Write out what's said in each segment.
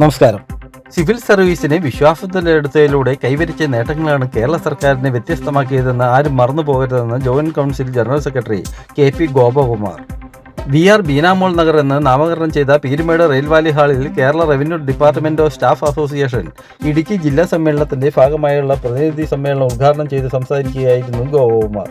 നമസ്കാരം. സിവിൽ സർവീസിനെ വിശ്വാസത്തിലെടുത്തതിലൂടെ കൈവരിച്ച നേട്ടങ്ങളാണ് കേരള സർക്കാരിനെ വ്യത്യസ്തമാക്കിയതെന്ന് ആരും മറന്നു പോകരുതെന്ന് joint council general secretary K P Gopakumar. V R Beenamol Nagar എന്ന് നാമകരണം ചെയ്ത പീരുമേട് റെയിൽവാലി ഹാളിൽ Kerala revenue department of staff association Idukki ജില്ലാ സമ്മേളനത്തിന്റെ ഭാഗമായുള്ള പ്രതിനിധി സമ്മേളനം ഉദ്ഘാടനം ചെയ്ത് സംസാരിക്കുകയായിരുന്നു ഗോപകുമാർ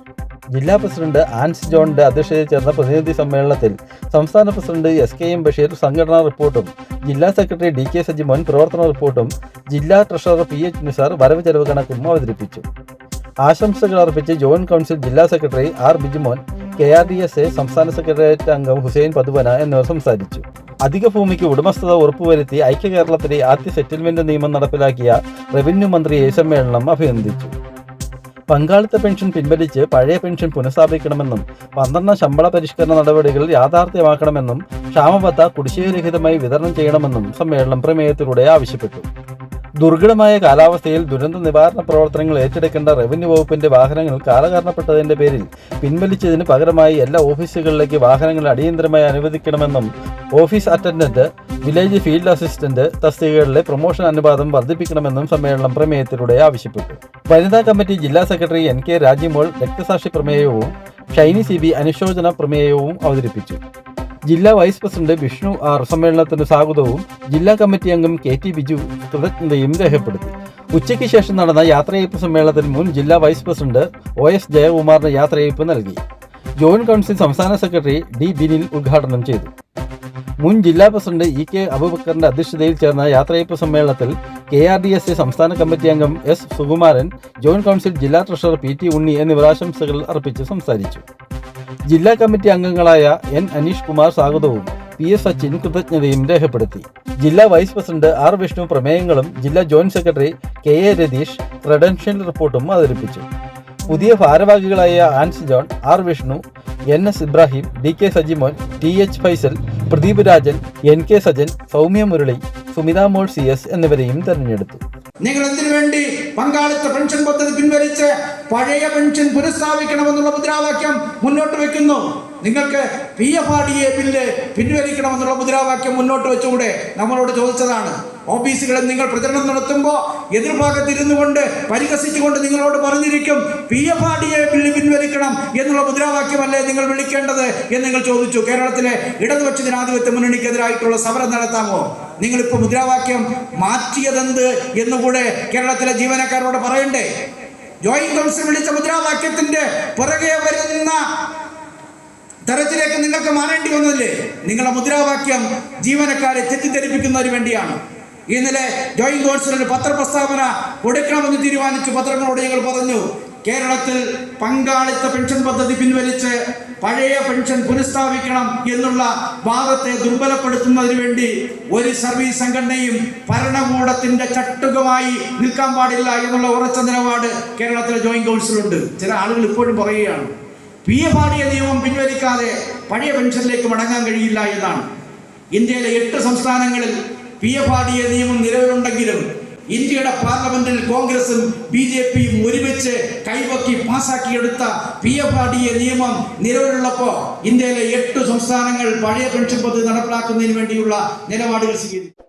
ജില്ലാ പ്രസിഡന്റ് ആൻസ് ജോണിന്റെ അധ്യക്ഷതയിൽ ചേർന്ന പ്രതിനിധി സമ്മേളനത്തിൽ സംസ്ഥാന president S K M Basheer സംഘടനാ റിപ്പോർട്ടും ജില്ലാ സെക്രട്ടറി ഡി കെ സജി മുൻ പ്രവർത്തന റിപ്പോർട്ടും ജില്ലാ ട്രഷറർ പി എച്ച് നിസാർ വരവ് ചെലവ് കണക്കും അവതരിപ്പിച്ചു. ആശംസകൾ അർപ്പിച്ച് ജോയിന്റ് കൗൺസിൽ ജില്ലാ secretary R Bijumon K R D S A സംസ്ഥാന സെക്രട്ടേറിയറ്റ് അംഗം ഹുസൈൻ പതുവന എന്നിവർ സംസാരിച്ചു. അധിക ഭൂമിക്ക് ഉടമസ്ഥത ഉറപ്പുവരുത്തി ഐക്യ കേരളത്തിലെ ആദ്യ സെറ്റിൽമെന്റ് നിയമം നടപ്പിലാക്കിയ റവന്യൂ മന്ത്രിയെ സമ്മേളനം അഭിനന്ദിച്ചു. പങ്കാളിത്ത പെൻഷൻ പിൻവലിച്ച് പഴയ പെൻഷൻ പുനഃസ്ഥാപിക്കണമെന്നും പന്ത്രണ്ടാം ശമ്പള പരിഷ്കരണ നടപടികൾ യാഥാർത്ഥ്യമാക്കണമെന്നും ക്ഷാമബത്ത കുടിശ്ശികരഹിതമായി വിതരണം ചെയ്യണമെന്നും സമ്മേളനം പ്രമേയത്തിലൂടെ ആവശ്യപ്പെട്ടു. ദുർഘടമായ കാലാവസ്ഥയിൽ ദുരന്ത നിവാരണ പ്രവർത്തനങ്ങൾ ഏറ്റെടുക്കേണ്ട റവന്യൂ വകുപ്പിന്റെ വാഹനങ്ങൾ കാലകാരണപ്പെട്ടതിന്റെ പേരിൽ പിൻവലിച്ചതിന് പകരമായി എല്ലാ ഓഫീസുകളിലേക്ക് വാഹനങ്ങൾ അടിയന്തരമായി അനുവദിക്കണമെന്നും office attendant village field assistant തസ്തികകളിലെ promotion അനുപാതം വർദ്ധിപ്പിക്കണമെന്നും സമ്മേളനം പ്രമേയത്തിലൂടെ ആവശ്യപ്പെട്ടു. വനിതാ കമ്മിറ്റി ജില്ലാ സെക്രട്ടറി എൻ കെ രാജിമോൾ രക്തസാക്ഷി പ്രമേയവും ഷൈനി സി ബി അനുശോചന പ്രമേയവും അവതരിപ്പിച്ചു. ജില്ലാ വൈസ് പ്രസിഡന്റ് വിഷ്ണു ആർ സമ്മേളനത്തിന് സ്വാഗതവും ജില്ലാ കമ്മിറ്റി അംഗം കെ ടി ബിജു കൃതജ്ഞതയും രേഖപ്പെടുത്തി. ഉച്ചയ്ക്ക് ശേഷം നടന്ന യാത്രയയപ്പ് സമ്മേളനത്തിന് മുൻ ജില്ലാ വൈസ് പ്രസിഡന്റ് ഒ എസ് ജയകുമാറിന് യാത്രയയപ്പ് നൽകി. ജോയിന്റ് കൗൺസിൽ സംസ്ഥാന സെക്രട്ടറി ഡി ബിനിൽ ഉദ്ഘാടനം ചെയ്തു. മുൻ ജില്ലാ പ്രസിഡന്റ് ഇ കെ അബുബക്കറിന്റെ അധ്യക്ഷതയിൽ ചേർന്ന യാത്രയപ്പ് സമ്മേളനത്തിൽ K R D S A സംസ്ഥാന കമ്മിറ്റി അംഗം എസ് സുകുമാരൻ ജോയിന്റ് കൗൺസിൽ ജില്ലാ ട്രഷറർ പി ടി ഉണ്ണി എന്നിവർ ആശംസകൾ അർപ്പിച്ച് സംസാരിച്ചു. ജില്ലാ കമ്മിറ്റി അംഗങ്ങളായ എൻ അനീഷ് കുമാർ സ്വാഗതവും പി എസ് സച്ചിൻ കൃതജ്ഞതയും രേഖപ്പെടുത്തി. ജില്ലാ വൈസ് പ്രസിഡന്റ് ആർ വിഷ്ണു പ്രമേയങ്ങളും ജില്ലാ joint secretary K A Ratheesh credential റിപ്പോർട്ടും അവതരിപ്പിച്ചു. പുതിയ ഭാരവാഹികളായ Ans John R Vishnu N S Ibrahim D K Sajimon T H Faisal Pradeep Rajan N K Sajan Soumya Murali Sumitha Mol C S എന്നിവരെയും തെരഞ്ഞെടുത്തു. നിങ്ങൾ എന്തിനു വേണ്ടി പങ്കാളിത്ത പെൻഷൻ പദ്ധതി പിൻവലിച്ച് പഴയ പെൻഷൻ പുനഃസ്ഥാപിക്കണമെന്നുള്ള മുദ്രാവാക്യം മുന്നോട്ട് വെക്കുന്നു? നിങ്ങൾക്ക് P F R D A bill പിൻവലിക്കണമെന്നുള്ള മുദ്രാവാക്യം മുന്നോട്ട് വെച്ചുകൂടെ? നമ്മളോട് ചോദിച്ചതാണ്. ഓഫീസുകളിൽ നിങ്ങൾ പ്രചരണം നടത്തുമ്പോൾ എതിർഭാഗത്തിരുന്നു കൊണ്ട് പരിഹസിച്ചുകൊണ്ട് നിങ്ങളോട് പറഞ്ഞിരിക്കും P F R D A bill പിൻവലിക്കണം എന്നുള്ള മുദ്രാവാക്യമല്ലേ നിങ്ങൾ വിളിക്കേണ്ടത് എന്ന് നിങ്ങൾ ചോദിച്ചു. കേരളത്തിലെ ഇടതുപക്ഷ ജനാധിപത്യ മുന്നണിക്കെതിരായിട്ടുള്ള സമരം നടത്താമോ? നിങ്ങളിപ്പോൾ മുദ്രാവാക്യം മാറ്റിയതെന്ത് എന്നുകൂടെ കേരളത്തിലെ ജീവനക്കാരോട് പറയണ്ടേ? ജോയിന്റ് കൗൺസിൽ വിളിച്ച മുദ്രാവാക്യത്തിന്റെ പുറകെ വരുന്ന തരത്തിലേക്ക് നിങ്ങൾക്ക് മാറേണ്ടി വന്നില്ലേ നിങ്ങളുടെ മുദ്രാവാക്യം ജീവനക്കാരെ തെറ്റിദ്ധരിപ്പിക്കുന്നതിന് വേണ്ടിയാണ്. ഇന്നലെ ജോയിന്റ് കൗൺസിലിന് പത്രപ്രസ്താവന കൊടുക്കണമെന്ന് തീരുമാനിച്ചു പത്രങ്ങളോട് ഞങ്ങൾ പറഞ്ഞു കേരളത്തിൽ പങ്കാളിത്ത പെൻഷൻ പദ്ധതി പിൻവലിച്ച് പഴയ പെൻഷൻ പുനഃസ്ഥാപിക്കണം എന്നുള്ള വാദത്തെ ദുർബലപ്പെടുത്തുന്നതിന് വേണ്ടി ഒരു സർവീസ് സംഘടനയും ഭരണകൂടത്തിന്റെ ചട്ടുകമായി നിൽക്കാൻ പാടില്ല എന്നുള്ള ഉറച്ച നിലപാട് കേരളത്തിലെ ജോയിന്റ് കൗൺസിലുണ്ട് ചില ആളുകൾ ഇപ്പോഴും പറയുകയാണ് P F R D A നിയമം പിൻവലിക്കാതെ പഴയ പെൻഷനിലേക്ക് മടങ്ങാൻ കഴിയില്ല എന്നാണ്. ഇന്ത്യയിലെ എട്ട് സംസ്ഥാനങ്ങളിൽ P F R D A നിയമം നിലവിലുണ്ടെങ്കിലും ഇന്ത്യയുടെ പാർലമെന്റിൽ കോൺഗ്രസും ബി ജെ പിയും ഒരുമിച്ച് കൈവക്കി പാസാക്കിയെടുത്ത P F R D A നിയമം നിലവിലുള്ളപ്പോൾ ഇന്ത്യയിലെ എട്ട് സംസ്ഥാനങ്ങൾ പഴയ പെൻഷൻ പദ്ധതി നടപ്പിലാക്കുന്നതിന് വേണ്ടിയുള്ള നിലപാടുകൾ സ്വീകരിച്ചു.